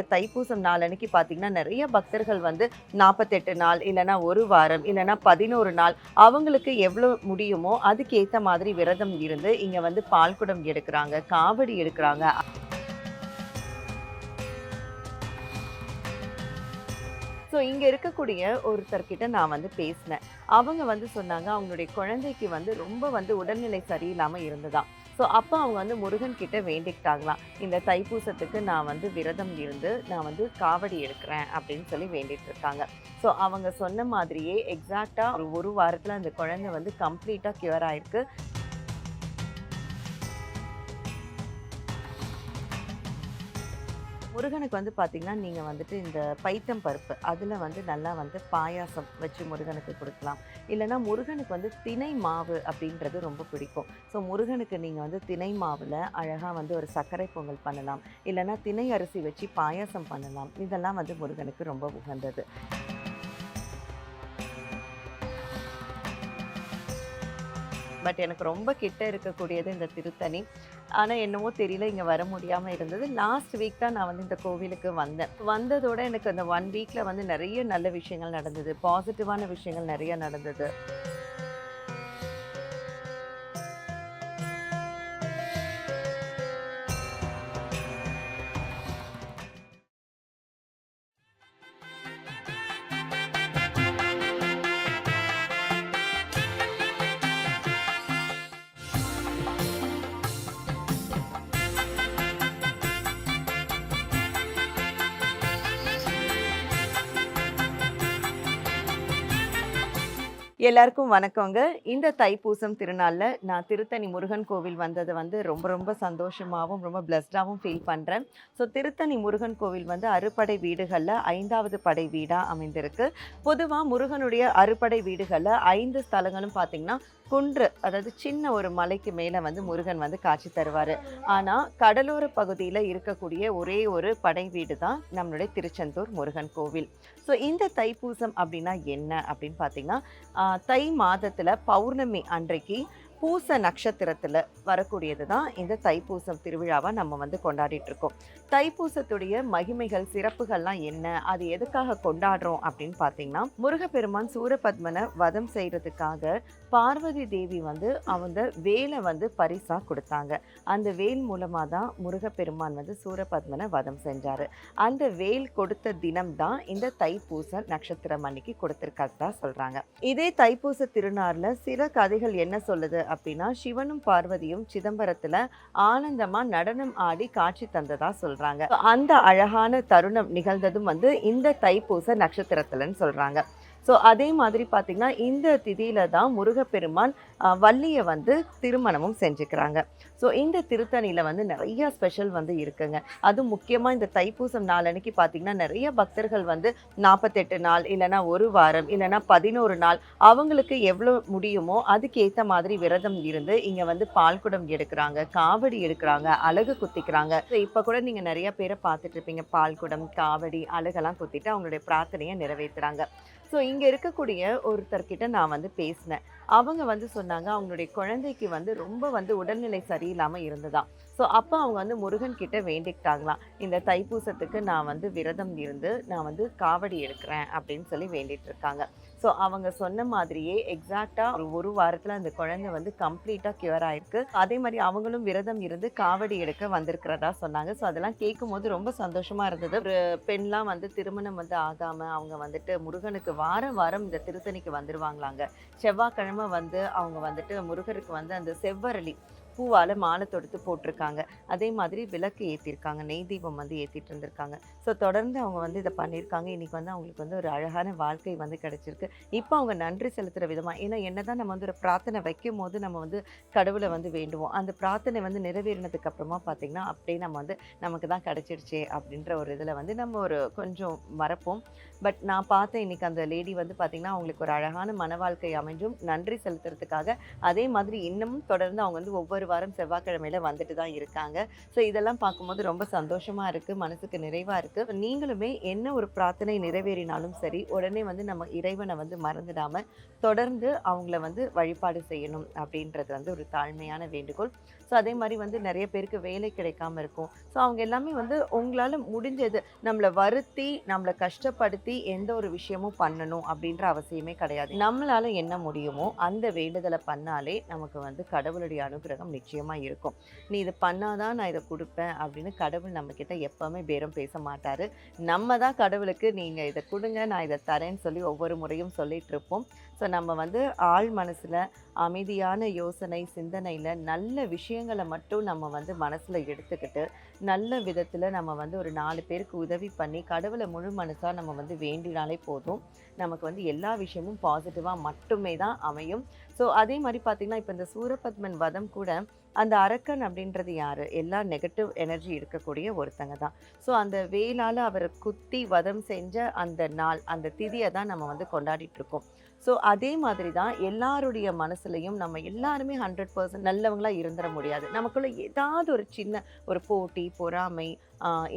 இந்த தைப்பூசம் நாள் அன்னைக்கு பார்த்தீங்கன்னா நிறைய பக்தர்கள் வந்து நாற்பத்தெட்டு நாள் இல்லைனா ஒரு வாரம் இல்லைன்னா பதினோரு நாள் அவங்களுக்கு எவ்வளோ முடியுமோ அதுக்கு ஏற்ற மாதிரி விரதம் இருந்து இங்கே வந்து பால்குடம் எடுக்கிறாங்க காவடி எடுக்கிறாங்க. ஸோ இங்கே இருக்கக்கூடிய ஒருத்தர்கிட்ட நான் வந்து பேசினேன். அவங்க வந்து சொன்னாங்க அவங்களுடைய குழந்தைக்கு வந்து ரொம்ப வந்து உடல்நிலை சரியில்லாமல் இருந்ததான். ஸோ அப்போ அவங்க வந்து முருகன் கிட்ட வேண்டிக்கிட்டாங்களாம் இந்த தைப்பூசத்துக்கு நான் வந்து விரதம் இருந்து நான் வந்து காவடி எடுக்கிறேன் அப்படின்னு சொல்லி வேண்டிட்டு இருக்காங்க ஸோ அவங்க சொன்ன மாதிரியே எக்ஸாக்டாக ஒரு ஒரு வாரத்தில் அந்த குழந்தை வந்து கம்ப்ளீட்டாக க்யூர் ஆயிருக்கு. முருகனுக்கு வந்து பார்த்தீங்கன்னா நீங்கள் வந்துட்டு இந்த பைத்தம் பருப்பு அதில் வந்து நல்லா வந்து பாயாசம் வச்சு முருகனுக்கு கொடுக்கலாம். இல்லைன்னா முருகனுக்கு வந்து திணை மாவு அப்படின்றது ரொம்ப பிடிக்கும். ஸோ முருகனுக்கு நீங்கள் வந்து திணை மாவில் அழகாக வந்து ஒரு சர்க்கரை பொங்கல் பண்ணலாம். இல்லைன்னா திணை அரிசி வச்சு பாயாசம் பண்ணலாம். இதெல்லாம் வந்து முருகனுக்கு ரொம்ப உகந்தது. பட் எனக்கு ரொம்ப கிட்ட இருக்கக்கூடியது இந்த திருத்தணி. ஆனால் என்னவோ தெரியல இங்கே வர முடியாமல் இருந்தது. லாஸ்ட் வீக் தான் நான் வந்து இந்த கோவிலுக்கு வந்தேன். வந்ததோட எனக்கு அந்த ஒன் வீக்கில் வந்து நிறைய நல்ல விஷயங்கள் நடந்தது. பாசிட்டிவான விஷயங்கள் நிறைய நடந்தது. எல்லாருக்கும் வணக்கங்க. இந்த தைப்பூசம் திருநாளில் நான் திருத்தணி முருகன் கோவில் வந்தது வந்து ரொம்ப ரொம்ப சந்தோஷமாகவும் ரொம்ப பிளஸ்டாகவும் ஃபீல் பண்ணுறேன் ஸோ திருத்தணி முருகன் கோவில் வந்து அறுபடை வீடுகளில் ஐந்தாவது படை வீடாக அமைந்திருக்கு. பொதுவாக முருகனுடைய அறுபடை வீடுகளில் ஐந்து ஸ்தலங்களும் பார்த்திங்கன்னா குன்று அதாவது சின்ன ஒரு மலைக்கு மேலே வந்து முருகன் வந்து காட்சி தருவார். ஆனால் கடலோர பகுதியில் இருக்கக்கூடிய ஒரே ஒரு படை வீடு தான் நம்மளுடைய திருச்செந்தூர் முருகன் கோவில். ஸோ இந்த தைப்பூசம் அப்படின்னா என்ன அப்படின்னு பார்த்தீங்கன்னா தை மாதத்தில் பௌர்ணமி அன்றைக்கு பூச நட்சத்திரத்தில் வரக்கூடியது தான் இந்த தைப்பூசம் திருவிழாவை நம்ம வந்து கொண்டாடிட்டு இருக்கோம் தைப்பூசத்துடைய மகிமைகள் சிறப்புகள்லாம் என்ன? அது எதுக்காக கொண்டாடுறோம் அப்படின்னு பார்த்தீங்கன்னா முருகப்பெருமான் சூரபத்மனை வதம் செய்கிறதுக்காக பார்வதி தேவி வந்து அவங்க வேலை வந்து பரிசாக கொடுத்தாங்க. அந்த வேல் மூலமாக தான் முருகப்பெருமான் வந்து சூரபத்மனை வதம் செஞ்சார். அந்த வேல் கொடுத்த தினம் தான் இந்த தைப்பூச நட்சத்திரம் அன்னைக்கு கொடுத்துருக்காதான் சொல்கிறாங்க இதே தைப்பூச திருநாளில் சில கதைகள் என்ன சொல்லுது அப்படின்னா சிவனும் பார்வதியும் சிதம்பரத்தில் ஆனந்தமாக நடனம் ஆடி காட்சி தந்ததா சொல்கிறாங்க அந்த அழகான தருணம் நிகழ்ந்ததும் வந்து இந்த தைப்பூச நட்சத்திரத்துலன்னு சொல்கிறாங்க ஸோ அதே மாதிரி பார்த்திங்கன்னா இந்த திதியில தான் முருகப்பெருமான் வள்ளியை வந்து திருமணமும் செஞ்சுக்கிறாங்க. ஸோ இந்த திருத்தணியில் வந்து நிறைய ஸ்பெஷல் வந்து இருக்குங்க. அதுவும் முக்கியமாக இந்த தைப்பூசம் நாளன்னைக்கு பார்த்திங்கன்னா நிறைய பக்தர்கள் வந்து நாற்பத்தெட்டு நாள் இல்லைன்னா ஒரு வாரம் இல்லைன்னா பதினோரு நாள் அவங்களுக்கு எவ்வளோ முடியுமோ அதுக்கேற்ற மாதிரி விரதம் இருந்து இங்கே வந்து பால்குடம் எடுக்கிறாங்க காவடி எடுக்கிறாங்க அழகு குத்திக்கிறாங்க. ஸோ இப்போ கூட நீங்கள் நிறைய பேரை பார்த்துட்டு இருப்பீங்க. பால்குடம் காவடி அழகெல்லாம் குத்திட்டு அவங்களுடைய பிரார்த்தனையை நிறைவேற்றுறாங்க ஸோ இங்கே இருக்கக்கூடிய ஒருத்தர்கிட்ட நான் வந்து பேசினேன். அவங்க வந்து சொன்னாங்க அவங்களுடைய குழந்தைக்கு வந்து ரொம்ப வந்து உடல்நிலை சரியில்லாமல் இருந்ததா ஸோ அப்போ அவங்க வந்து முருகன் கிட்ட வேண்டிக்கிட்டாங்களாம். இந்த தைப்பூசத்துக்கு நான் வந்து விரதம் இருந்து நான் வந்து காவடி எடுக்கிறேன் அப்படின்னு சொல்லி வேண்டிட்டு இருக்காங்க. ஸோ அவங்க சொன்ன மாதிரியே எக்ஸாக்டாக ஒரு ஒரு வாரத்தில் அந்த குழந்தை வந்து கம்ப்ளீட்டாக கியூர் ஆயிருக்கு. அதே மாதிரி அவங்களும் விரதம் இருந்து காவடி எடுக்க வந்திருக்கிறதா சொன்னாங்க. ஸோ அதெல்லாம் கேட்கும்போது ரொம்ப சந்தோஷமாக இருந்தது. ஒரு பெண்லாம் வந்து திருமணம் வந்து ஆகாமல் அவங்க வந்துட்டு முருகனுக்கு வாரம் வாரம் இந்த திருத்தணிக்கு வந்துடுவாங்களாங்க செவ்வாய்க்கிழமை வந்து அவங்க வந்துட்டு முருகருக்கு வந்து அந்த செவ்வரளி பூவால் மாலை தொடுத்து போட்டிருக்காங்க. அதே மாதிரி விளக்கு ஏற்றிருக்காங்க நெய் தீபம் வந்து ஏற்றிட்டு இருந்திருக்காங்க. ஸோ தொடர்ந்து அவங்க வந்து இதை பண்ணியிருக்காங்க இன்றைக்கி வந்து அவங்களுக்கு வந்து ஒரு அழகான வாழ்க்கை வந்து கிடச்சிருக்கு. இப்போ அவங்க நன்றி செலுத்துகிற விதமாக ஏன்னா என்னதான் நம்ம வந்து ஒரு பிரார்த்தனை வைக்கும் போது நம்ம வந்து கடவுளை வந்து வேண்டுவோம். அந்த பிரார்த்தனை வந்து நிறைவேறினதுக்கு அப்புறமா பார்த்தீங்கன்னா அப்படியே நம்ம வந்து நமக்கு தான் கிடச்சிருச்சே அப்படின்ற ஒரு இதில் வந்து நம்ம ஒரு கொஞ்சம் மறப்போம். பட் நான் பார்த்த இன்னைக்கு அந்த லேடி வந்து பார்த்திங்கன்னா அவங்களுக்கு ஒரு அழகான மன வாழ்க்கை அமைஞ்சும் நன்றி செலுத்துறதுக்காக. அதே மாதிரி இன்னமும் தொடர்ந்து அவங்க வந்து ஒவ்வொரு வாரம் செவ்வாய்க்கிழமையில வந்துட்டு தான் இருக்காங்க. ஸோ இதெல்லாம் பார்க்கும்போது ரொம்ப சந்தோஷமாக இருக்குது மனசுக்கு நிறைவாக இருக்குது நீங்களுமே என்ன ஒரு பிரார்த்தனை நிறைவேறினாலும் சரி உடனே வந்து நம்ம இறைவனை வந்து மறந்துடாமல் தொடர்ந்து அவங்கள வந்து வழிபாடு செய்யணும் அப்படின்றது வந்து ஒரு தாழ்மையான வேண்டுகோள். ஸோ அதே மாதிரி வந்து நிறைய பேருக்கு வேலை கிடைக்காம இருக்கும். ஸோ அவங்க எல்லாமே வந்து உங்களால் முடிஞ்சது நம்மளை வருத்தி நம்மளை கஷ்டப்படுத்தி எந்த ஒரு விஷயமும் பண்ணணும் அப்படின்ற அவசியமே கிடையாது. நம்மளால் என்ன முடியுமோ அந்த வேண்டுதலை பண்ணாலே நமக்கு வந்து கடவுளுடைய அனுகிரகம் நிச்சயமாக இருக்கும். நீ இது பண்ணாதான் நான் இதை கொடுப்பேன் அப்படின்னு கடவுள் நம்மக்கிட்ட எப்போவுமே பேரம் பேச மாட்டார். நம்ம தான் கடவுளுக்கு நீங்கள் இதை கொடுங்க நான் இதை தரேன்னு சொல்லி ஒவ்வொரு முறையும் சொல்லிகிட்டு இருப்போம். ஸோ நம்ம வந்து ஆழ் மனசில் அமைதியான யோசனை சிந்தனையில் நல்ல விஷயங்களை மட்டும் நம்ம வந்து மனசில் எடுத்துக்கிட்டு நல்ல விதத்தில் நம்ம வந்து ஒரு நாலு பேருக்கு உதவி பண்ணி கடவுளை முழு மனசாக நம்ம வந்து வேண்டினாலே போதும். நமக்கு வந்து எல்லா விஷயமும் பாசிட்டிவாக மட்டுமே தான் அமையும். ஸோ அதே மாதிரி பார்த்திங்கன்னா இப்போ இந்த சூரபத்மன் வதம் கூட அந்த அரக்கன் அப்படின்றது யார்? எல்லா நெகட்டிவ் எனர்ஜி இருக்கக்கூடிய ஒருத்தங்க தான். ஸோ அந்த வேலால் அவரை குத்தி வதம் செஞ்ச அந்த நாள் அந்த திதியை தான் நம்ம வந்து கொண்டாடிட்டுருக்கோம் ஸோ அதே மாதிரி தான் எல்லாருடைய மனசுலையும் நம்ம எல்லாருமே ஹண்ட்ரட் பர்சன்ட் நல்லவங்களாக இருந்துட முடியாது. நமக்குள்ளே ஏதாவது ஒரு சின்ன ஒரு போட்டி பொறாமை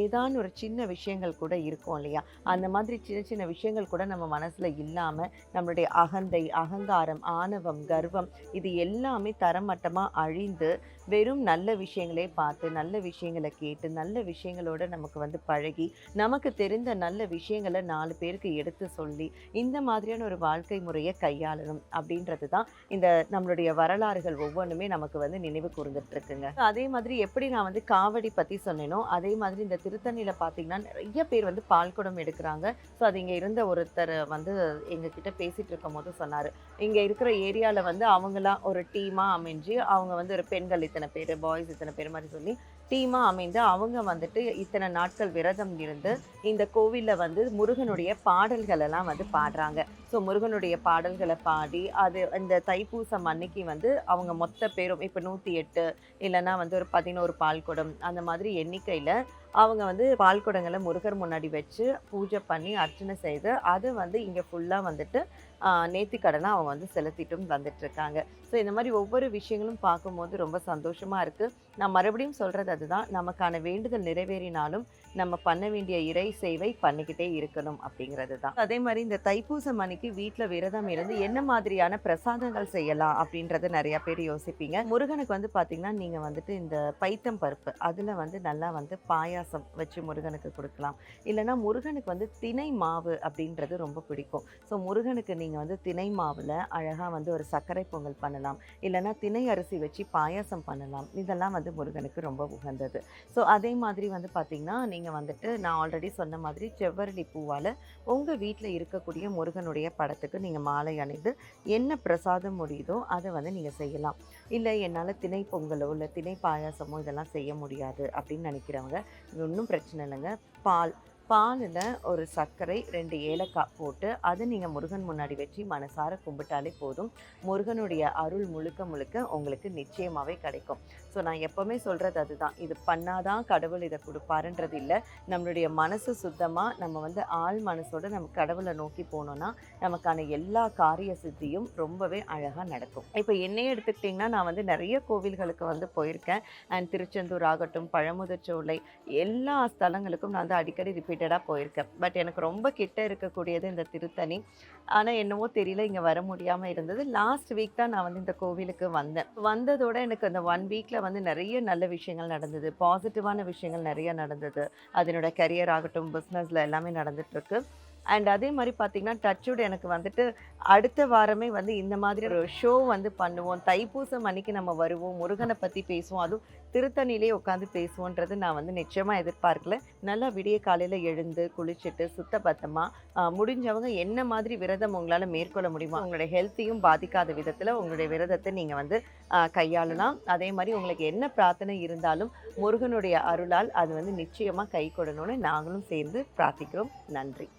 ஏதான ஒரு சின்ன விஷயங்கள் கூட இருக்கும் இல்லையா? அந்த மாதிரி சின்ன சின்ன விஷயங்கள் கூட நம்ம மனசுல இல்லாம நம்மளுடைய அகந்தை அகங்காரம் ஆணவம் கர்வம் இது எல்லாமே தரமட்டமாக அழிந்து வெறும் நல்ல விஷயங்களே பார்த்து நல்ல விஷயங்களை கேட்டு நல்ல விஷயங்களோட நமக்கு வந்து பழகி நமக்கு தெரிந்த நல்ல விஷயங்களை நாலு பேருக்கு எடுத்து சொல்லி இந்த மாதிரியான ஒரு வாழ்க்கை முறையை கையாளணும் அப்படின்றது தான் இந்த நம்மளுடைய வரலாறுகள் ஒவ்வொன்றுமே நமக்கு வந்து நினைவு கூர்ந்துட்டு இருக்குங்க. அதே மாதிரி எப்படி நான் வந்து காவடி பத்தி சொன்னேனோ அதே மாதிரி இந்த திருத்தணியில் பார்த்தீங்கன்னா நிறைய பேர் வந்து பால் குடம் எடுக்கிறாங்க. ஸோ அது இங்கே இருந்த ஒருத்தர் வந்து எங்ககிட்ட பேசிகிட்டு இருக்கும் போது சொன்னார். இங்கே இருக்கிற ஏரியாவில் வந்து அவங்களாம் ஒரு டீமாக அமைஞ்சு அவங்க வந்து ஒரு பெண்கள் இத்தனை பேர் பாய்ஸ் இத்தனை பேர் மாதிரி சொல்லி டீமாக அமைந்து அவங்க வந்துட்டு இத்தனை நாட்கள் விரதம் இருந்து இந்த கோவிலில் வந்து முருகனுடைய பாடல்களெல்லாம் வந்து பாடுறாங்க. ஸோ முருகனுடைய பாடல்களை பாடி அது இந்த தைப்பூசம் அன்னைக்கு வந்து அவங்க மொத்த பேரும் இப்போ நூற்றி எட்டு இல்லைன்னா வந்து ஒரு பதினோரு பால் குடம் அந்த மாதிரி எண்ணிக்கையில் அவங்க வந்து பால் குடங்களை முருகர் முன்னாடி வச்சு பூஜை பண்ணி அர்ச்சனை செய்து அது வந்து இங்கே ஃபுல்லாக வந்துட்டு நேர்த்திக்கடனாக அவங்க வந்து செலுத்திட்டும் வந்துட்டுருக்காங்க ஸோ இந்த மாதிரி ஒவ்வொரு விஷயங்களும் பார்க்கும்போது ரொம்ப சந்தோஷமாக இருக்குது நான் மறுபடியும் சொல்கிறது அதுதான். நமக்கான வேண்டுதல் நிறைவேறினாலும் நம்ம பண்ண வேண்டிய இறை சேவை பண்ணிக்கிட்டே இருக்கணும் அப்படிங்கிறது தான். அதே மாதிரி இந்த தைப்பூசம் அன்னைக்கு வீட்டில் விரதம் இருந்து என்ன மாதிரியான பிரசாதங்கள் செய்யலாம் அப்படின்றத நிறையா பேர் யோசிப்பீங்க. முருகனுக்கு வந்து பார்த்திங்கன்னா நீங்கள் வந்துட்டு இந்த பைத்தம் பருப்பு அதில் வந்து நல்லா வந்து பாயாசம் வச்சு முருகனுக்கு கொடுக்கலாம். இல்லைன்னா முருகனுக்கு வந்து திணை மாவு அப்படின்றது ரொம்ப பிடிக்கும். ஸோ முருகனுக்கு நீங்கள் வந்து திணை மாவில் அழகாக வந்து ஒரு சர்க்கரை பொங்கல் பண்ணலாம். இல்லைனா திணை அரிசி வச்சு பாயாசம் பண்ணலாம். இதெல்லாம் வந்து முருகனுக்கு ரொம்ப உகந்தது. ஸோ அதே மாதிரி வந்து பார்த்திங்கன்னா நீங்கள் வந்துட்டு நான் ஆல்ரெடி சொன்ன மாதிரி செவ்வரளி பூவால் உங்கள் வீட்டில் இருக்கக்கூடிய முருகனுடைய படத்துக்கு நீங்கள் மாலை அணிந்து என்ன பிரசாதம் முடியுதோ அதை வந்து நீங்கள் செய்யலாம். இல்லை என்னால் திணை பொங்கலோ இல்லை திணை பாயாசமோ இதெல்லாம் செய்ய முடியாது அப்படின்னு நினைக்கிறவங்க இது ஒன்றும் பிரச்சனை இல்லைங்க. பால் பாலில் ஒரு சர்க்கரை ரெண்டு ஏலக்காய் போட்டு அதை நீங்கள் முருகன் முன்னாடி வச்சு மனசார கும்பிட்டாலே போதும். முருகனுடைய அருள் முழுக்க முழுக்க உங்களுக்கு நிச்சயமாகவே கிடைக்கும். ஸோ நான் எப்போவுமே சொல்கிறது அதுதான். இது பண்ணாதான் கடவுள் இதை கொடுப்பாருன்றது இல்லை. நம்மளுடைய மனசு சுத்தமாக நம்ம வந்து ஆள் மனசோட நம்ம கடவுளை நோக்கி போனோன்னா நமக்கான எல்லா காரிய சித்தியும் ரொம்பவே அழகாக நடக்கும். இப்போ என்னையே எடுத்துக்கிட்டிங்கன்னா நான் வந்து நிறைய கோவில்களுக்கு வந்து போயிருக்கேன். அண்ட் திருச்செந்தூர் ஆகட்டும் பழமுதிர்ச்சோலை எல்லா ஸ்தலங்களுக்கும் நான் வந்து அடிக்கடி பெனிஃபிட்டடாக போயிருக்கேன். பட் எனக்கு ரொம்ப கிட்ட இருக்கக்கூடியது இந்த திருத்தணி. ஆனால் என்னவோ தெரியல இங்கே வர முடியாமல் இருந்தது. லாஸ்ட் வீக் தான் நான் வந்து இந்த கோவிலுக்கு வந்தேன். வந்ததோட எனக்கு அந்த ஒன் வீக்கில் வந்து நிறைய நல்ல விஷயங்கள் நடந்தது. பாசிட்டிவான விஷயங்கள் நிறைய நடந்தது. அதனோட கரியர் ஆகட்டும் பிஸ்னஸில் எல்லாமே நடந்துட்டுருக்கு அண்ட் அதே மாதிரி பார்த்தீங்கன்னா டச்சோட எனக்கு வந்துட்டு அடுத்த வாரமே வந்து இந்த மாதிரி ஒரு ஷோ வந்து பண்ணுவோம். தைப்பூசம் அன்னைக்கு நம்ம வருவோம். முருகனை பற்றி பேசுவோம். அதுவும் திருத்தணிலே உட்காந்து பேசுவோன்றது நான் வந்து நிச்சயமாக எதிர்பார்க்கல. நல்லா விடிய காலையில் எழுந்து குளிச்சுட்டு சுத்தபத்தமாக முடிஞ்சவங்க என்ன மாதிரி விரதம் உங்களால் மேற்கொள்ள முடியுமோ உங்களுடைய ஹெல்த்தையும் பாதிக்காத விதத்தில் உங்களுடைய விரதத்தை நீங்கள் வந்து கையாளலாம். அதே மாதிரி உங்களுக்கு என்ன பிரார்த்தனை இருந்தாலும் முருகனுடைய அருளால் அது வந்து நிச்சயமாக கை கொடணும்னு நாங்களும் சேர்ந்து பிரார்த்திக்கிறோம். நன்றி.